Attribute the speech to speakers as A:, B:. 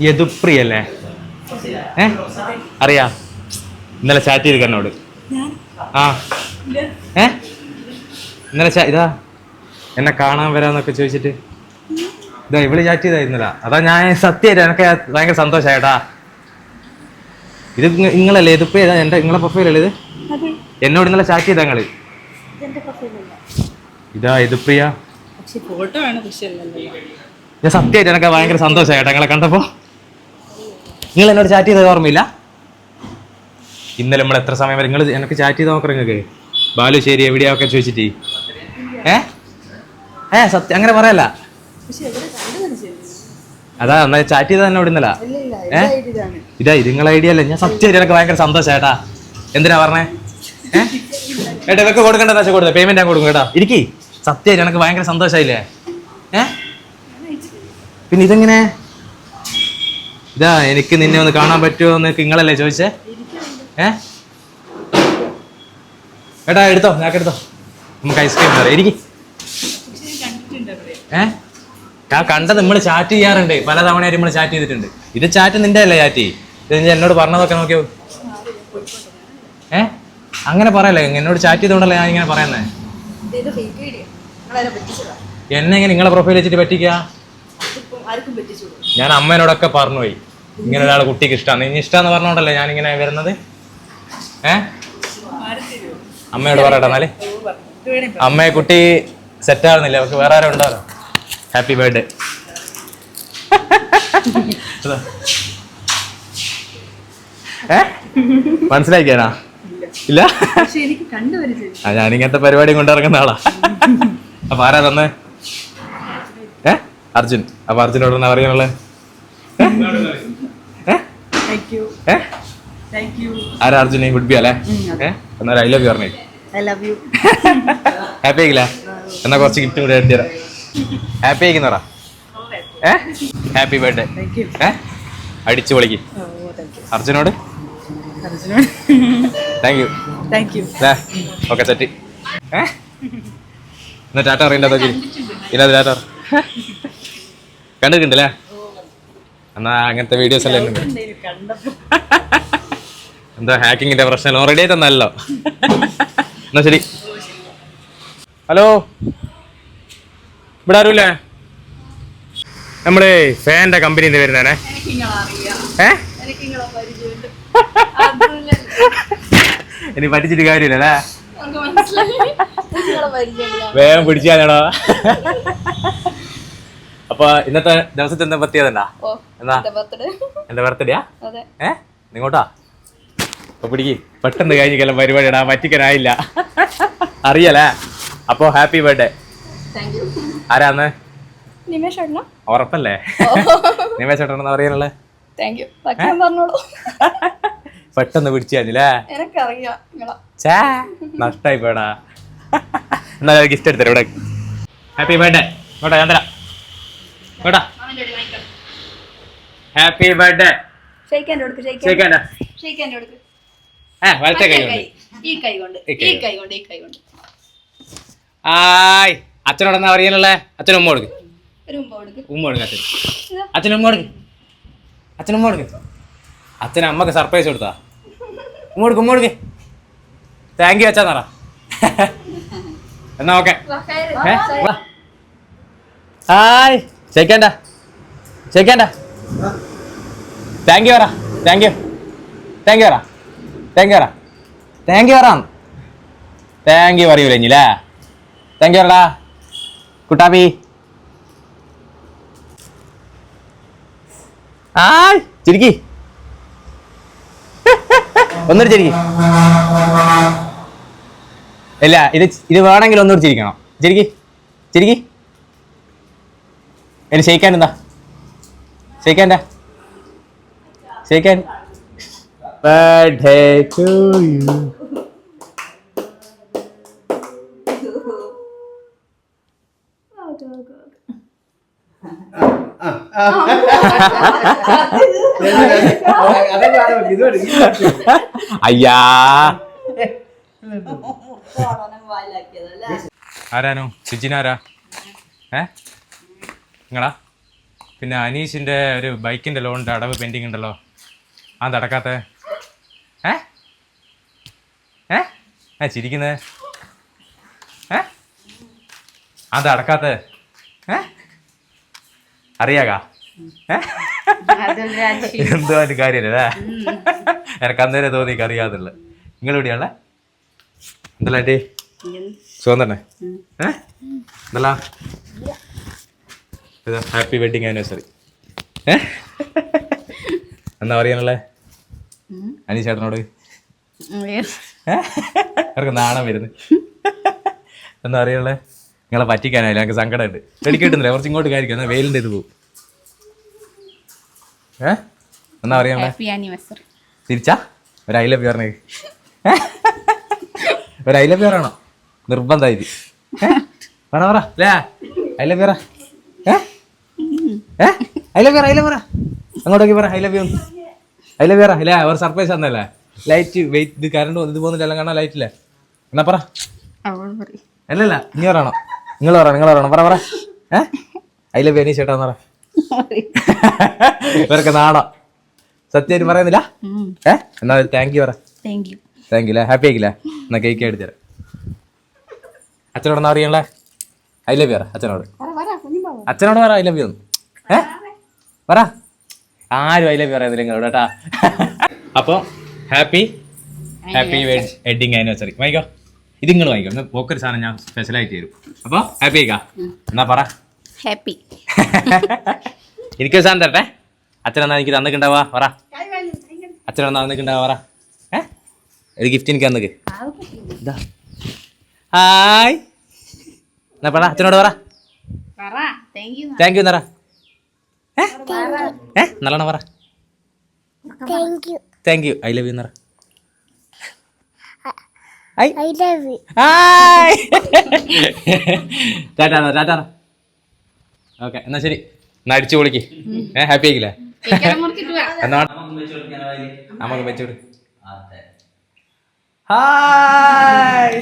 A: യദുപ്രിയല്ലേ? ഏ? അറിയാ. ഇന്നലെ ചാറ്റ് ചെയ്ത് എന്നോട് ആ. ഏ? ഇന്നലെ ഇതാ. എന്നെ കാണാൻ വരാന്നൊക്കെ ചോദിച്ചിട്ട്. ഇതാ ഇവൾ ചാറ്റ് ചെയ്തായിരുന്നില്ല അതാ ഞാൻ സത്യമായിട്ട് എനിക്ക് ഭയങ്കര സന്തോഷായിട്ടാ ഇത് നിങ്ങളല്ലേ ഇതിപ്പോ ഏതാ? എന്റെ നിങ്ങളെ പ്രൊഫൈലല്ലേ ഇത്? എന്നോട് ഇന്നലെ ചാറ്റ് ചെയ്താ നിങ്ങൾ ഇതാ ഇതിപ്രിയ ഞാൻ സത്യമായിട്ട് എനിക്ക് ഭയങ്കര സന്തോഷമായിട്ടാ നിങ്ങളെ കണ്ടപ്പോ. നിങ്ങൾ എന്നോട് ചാറ്റ് ചെയ്തത് ഓർമ്മയില്ല? ഇന്നലെ നമ്മൾ എത്ര സമയം വരെ നിങ്ങൾ എനിക്ക് ചാറ്റ് ചെയ്ത് നോക്കറ നിങ്ങൾക്ക്. ബാലു ശരി എവിടെയൊക്കെ ചോദിച്ചിട്ട്. ഏ? ഏ സത്യം അങ്ങനെ പറയല്ല. അതാ എന്നാ ചാറ്റ് ചെയ്ത്
B: ഇല്ല ഇല്ല
A: ഏ? ഇതാ നിങ്ങളെ ഐഡിയ അല്ലേ? ഞാൻ സത്യം എനിക്ക് ഭയങ്കര സന്തോഷായിട്ടാ എന്തിനാ പറഞ്ഞേ? ഏ? ഏട്ടാ ഇതൊക്കെ കൊടുക്കണ്ട വെച്ചാൽ കൊടുത്തേ? പേയ്മെന്റ് ഞാൻ കൊടുക്കും കേട്ടോ. ഇരിക്കി. സത്യം എനിക്ക് ഭയങ്കര സന്തോഷമായില്ലേ ഏ? പിന്നെ ഇതെങ്ങനെ? ഇതാ എനിക്ക് നിന്നെ ഒന്ന് കാണാൻ പറ്റുമോ എന്ന് നിങ്ങളല്ലേ ചോദിച്ചേ? ഏ? ഏട്ടാ എടുത്തോ ഞാൻ എടുത്തോ. നമുക്ക് ഐസ്ക്രീം
B: പറയാം എനിക്ക്
A: ഏ? ഞാൻ കണ്ടത് നമ്മൾ ചാറ്റ് ചെയ്യാറുണ്ട്. പല തവണയായിട്ട് നമ്മൾ ചാറ്റ് ചെയ്തിട്ടുണ്ട്. ഇത് ചാറ്റ് നിന്റെ അല്ലേ ചാറ്റ് ഇത് എന്നോട് പറഞ്ഞതൊക്കെ നോക്കിയോ? ഏ? അങ്ങനെ പറയല്ലേ? എന്നോട് ചാറ്റ് ചെയ്തോണ്ടല്ലേ ഞാൻ ഇങ്ങനെ പറയുന്നേ?
B: ഇത് വീഡിയോ നിങ്ങളതിനെ പറ്റിച്ചതാ
A: എന്നെ ഇങ്ങനെ നിങ്ങളെ പ്രൊഫൈൽ വെച്ചിട്ട് പറ്റിക്കുക ഞാൻ അമ്മേനോടൊക്കെ പറഞ്ഞുപോയി. ഇങ്ങനെ ഒരാൾ കുട്ടിക്ക് ഇഷ്ടമാണ് ഇനി ഇഷ്ടമെന്ന് പറഞ്ഞോണ്ടല്ലേ ഞാൻ ഇങ്ങനെ വരുന്നത്? ഏ? അമ്മയോട് പറയട്ടെ എന്നാൽ. അമ്മയെ കുട്ടി സെറ്റ് ആവുന്നില്ല. അവർക്ക് വേറെ ആരും ഉണ്ടാവല്ലോ ഹാപ്പി ബർത്ത്ഡേ ഏ? മനസ്സിലാക്കിയാനാ? ഇല്ല? ആ ഞാൻ ഇങ്ങനത്തെ പരിപാടി കൊണ്ടിറങ്ങുന്ന ആളാ. അപ്പൊ ആരാ തന്നെ? ഏ? അർജുൻ. അപ്പൊ അർജുനോട് എന്നാ പറയാനുള്ളത് ഏ
B: താങ്ക് യു
A: ഏ
B: താങ്ക് യു
A: ആരാ അർജുൻ ഗുഡ് ബി അല്ലേ? ഏ? എന്നാലും ഐ ലവ് യു പറഞ്ഞേ. ഹാപ്പി ആയിക്കില്ല? എന്നാ കുറച്ച് ഗിഫ്റ്റും കൂടെ എടുത്തു തരാം. ഹാപ്പി ആയിക്കുന്നറ ഏ? ഹാപ്പി ബർത്ത്ഡേ ഏ? അടിച്ചു പൊളിക്ക്. അർജുനോട്? Thank you
B: thank you
A: okay set ഏ? എന്നാ ടാറ്റ നോക്കി. ഇല്ല ടാറ്റ കണ്ടിട്ടുണ്ടല്ലേ? എന്നാ അങ്ങനത്തെ വീഡിയോസ് എല്ലാം എന്താ ഹാക്കിങ്ങിന്റെ പ്രശ്നം? ഓൾറെഡി ആയിട്ടൊന്നല്ലോ എന്നാ ശരി. ഹലോ? ഇവിടെ ആരുമില്ലേ? നമ്മൾ ഫാന്റെ കമ്പനിയിൽ നിന്ന് വരുന്നേ ഏ? ഇനി പഠിച്ചിട്ട് കാര്യമില്ല അല്ലേ വേഗം പിടിച്ചാലോ അപ്പൊ ഇന്നത്തെ ദിവസത്തെ എന്താ പ്രത്യേകത
B: എന്താ
A: എന്നാ?
B: എന്റെ ബർത്ത്ഡേ
A: എന്റെ ബർത്ത്ഡേയാ ഏ? നിങ്ങോട്ടാ? അപ്പൊ പിടിക്ക്. പെട്ടെന്ന് കഴിഞ്ഞിക്കെല്ലാം പരിപാടിടാ പറ്റിക്കാനായില്ല അറിയലേ അപ്പോ ഹാപ്പി ബർത്ത്ഡേ ആരാന്ന്? ഉറപ്പല്ലേ? നിമേഷ് പറയാനുള്ളത്
B: വയ്ക്കാൻ പറഞ്ഞോളൂ.
A: പെട്ടെന്ന് പിടിച്ചു കഴിഞ്ഞില്ലേ ചേ നഷ്ടായി പോടാ എന്നാലും ഗിഫ്റ്റ് എടുത്തരാം ഇവിടെ. ഹാപ്പി ബർത്ത്ഡേ ഇങ്ങോട്ടാ ഞാൻ തരാം. ഇങ്ങോട്ടാ ഹാപ്പി ബർത്ത്ഡേ
B: ഷെയ്ക്കാന്റെ കൊടുക്ക് ഷെയ്ക്കാന്റെ. കൊടുക്ക്.
A: ആ വലത്തെ കൈ കൊണ്ട്.
B: ഈ കൈ കൊണ്ട്
A: ഈ കൈ
B: കൊണ്ട്. ഈ കൈ കൊണ്ട്.
A: ആയ്. അച്ഛനോട് എന്നാ പറയാനുള്ളേ? അച്ഛൻ ഉമ്മ കൊടുക്ക്.
B: ഒരു മുമ്പ് കൊടുക്ക്.
A: ഉമ്മ കൊടുക്ക് അച്ഛൻ അച്ഛൻ ഉമ്മ കൊടുക്ക്. അച്ഛൻ ഉമ്മ കൊടുക്ക്. അച്ഛൻ അമ്മയ്ക്ക് സർപ്രൈസ് കൊടുത്താ ഉമ്മ കൊടുക്ക് ഉമ്മ കൊടുക്ക്. താങ്ക് യു അച്ഛാ നടാ എന്നാ ഓക്കെ ഹായ് ഷെയ്ക്കണ്ട ഷെയ്ക്കണ്ട താങ്ക് യു പറ താങ്ക് യു താങ്ക് യു പറ താങ്ക് യു പറ താങ്ക് യു പറ താങ്ക് യു പറയൂല ഇനില്ലേ താങ്ക് യു പറടാ കുട്ടാപ്പി. ആ ചിരിക്കി. ഒന്നൊരു ചിരിക്കി. ഇല്ല ഇത് ഇത് വേണമെങ്കിൽ ഒന്നുകൂടി ചിരിക്കണം. ചിരിക്കി. ചിരിക്കി. ഇനി ഷെയ്ക്കാൻ എന്താ ഷെയ്ക്കാന്റെ ഷെയ്ക്കാൻ ബർത്ത്ഡേ ടു യു അയ്യാ ആരാനോ സിജിനാരാ ഏ നിങ്ങളാ? പിന്നെ അനീഷിന്റെ ഒരു ബൈക്കിന്റെ ലോണിന്റെ അടവ് പെൻഡിങ് ഉണ്ടല്ലോ. ആ അടക്കാത്ത ഏ? ഏ? ആ ചിരിക്കുന്നേ. ഏ? അത് അടക്കാത്ത. ഏ? അറിയാകാ? ഏ? എന്തോ അതിന്റെ കാര്യല്ലേ എനക്ക് അന്നേരം തോന്നി അറിയാതുള്ള നിങ്ങൾ എന്തല്ലേ സുഖം തന്നെ? ഏ? എന്തല്ല? ഹാപ്പി വെഡിങ് ആനിവേഴ്സറി എന്നാ പറയാനുള്ളേ? അനീഷ് ചേട്ടനോട് അവർക്ക് നാണം വരുന്നു. എന്താ അറിയുള്ളേ നിങ്ങളെ പറ്റിക്കാനായില്ല ഞങ്ങൾക്ക് സങ്കടമുണ്ട്. എനിക്ക് കിട്ടുന്നില്ല കുറച്ച് ഇങ്ങോട്ട് കാര്യം വെയിലിന്റെ ഇത് പോകും ഏ? എന്നാ പറയാനുള്ളേ? തിരിച്ചാ? ഒരു ഐ ലവ് പറഞ്ഞേ. ഒരു ഐ ലവ് പറയണോ? നിർബന്ധമായിട്ട് പറ പറ? അല്ലേ ഐ ലവ് പറ. I love you I love പറ അങ്ങോട്ടേക്ക് പറ I love you I love you പറ ഇല്ലേ ഒരു സർപ്രൈസ് തന്നല്ലേ ലൈറ്റ് വെയിറ്റ് ഇത് കറണ്ട് ഇത് പോകുന്നില്ല കാണാൻ ലൈറ്റ് ഇല്ല? എന്നാ പറ. അല്ലല്ല നീ പറയണോ. നിങ്ങൾ പറ നിങ്ങൾ പറയണം. പറ പറ. ഏ? ഐ ലവ് യു അനീ ചേട്ടാന്ന് പറ. ഇവരൊക്കെ നാടോ സത്യം പറയുന്നില്ല? ഏ? എന്നാ താങ്ക് യു പറ.
B: താങ്ക് യു
A: ഹാപ്പി ആയിക്കില്ല? എന്നാ കേക്ക് എടുത്തരാം അച്ഛനോട് എന്നാ അറിയണല്ലേ ഐ ലവ് യു പറ അച്ഛനോട്. അച്ഛനോട് പറ ഐ ലവ് യു ഏ? പറ. ആരും ഐ ലവ് യു പറയുന്നില്ല നിങ്ങളോട് കേട്ടാ. അപ്പോൾ ഹാപ്പി ഹാപ്പി വെഡിങ് ആനിവേഴ്സറി. വാങ്ങിക്കോ ഇത് നിങ്ങൾ വാങ്ങിക്കോ ഒന്ന് പോക്കൊരു സാധനം ഞാൻ സ്പെഷ്യലായിട്ട് തരും അപ്പോൾ ഹാപ്പി ആയിക്കാ. എന്നാ പറ.
B: ഹാപ്പി
A: എനിക്കൊരു സാധനം തരട്ടെ. അച്ഛനെന്നാ എനിക്ക് തന്നിട്ടുണ്ടാവാ പറ. അച്ഛനെന്നാ തന്നിട്ടുണ്ടാവാ പറ. ഏ? ഒരു ഗിഫ്റ്റ് എനിക്ക് തന്നിട്ട് ഇതാ. ഹായ് എന്നാ പറ. അച്ഛനോട് പറ.
B: താങ്ക് യു
A: എന്നറ ഏ? നല്ലോണം പറ.
C: Thank you.
A: Thank you I love you എന്നറ I.
C: I love you.
A: Hi. Tata tata okay എന്നാ ശരി. എന്നാ അടിച്ചു പൊളിക്ക്. ഏ ഹാപ്പി ആയിക്കില്ലേ? എന്നാ നമുക്ക് വെച്ചോട് ഹായ്.